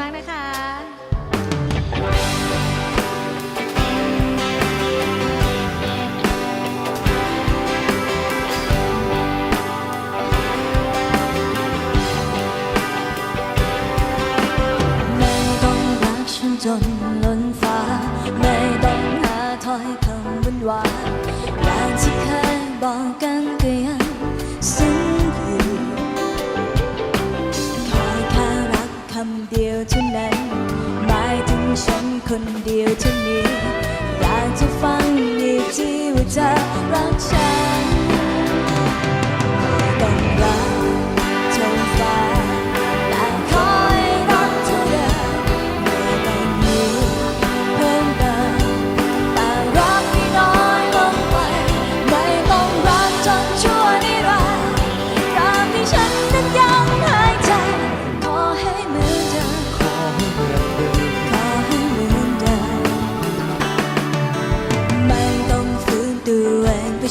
มากนะคะ คนเดียวเท่านี้อยากจะฟังอีกทีว่าเธรักฉัน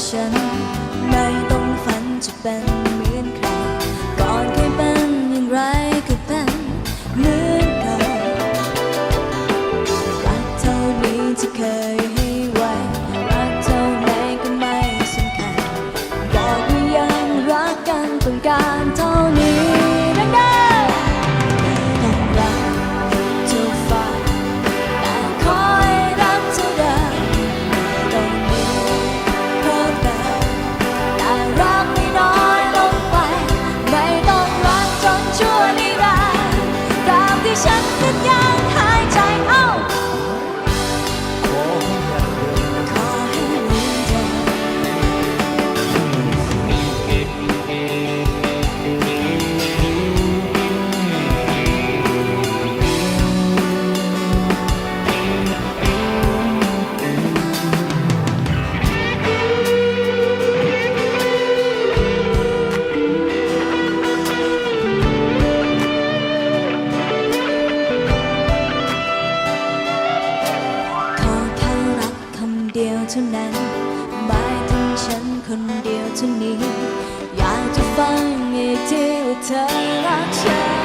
ฉัน ไม่ต้องฝันจะเป็นเหมือนใคร ท่านั้นหมายถึงฉันคนเดียวเท่านี้ อยากจะฟังอีกทีว่าเธอรักฉัน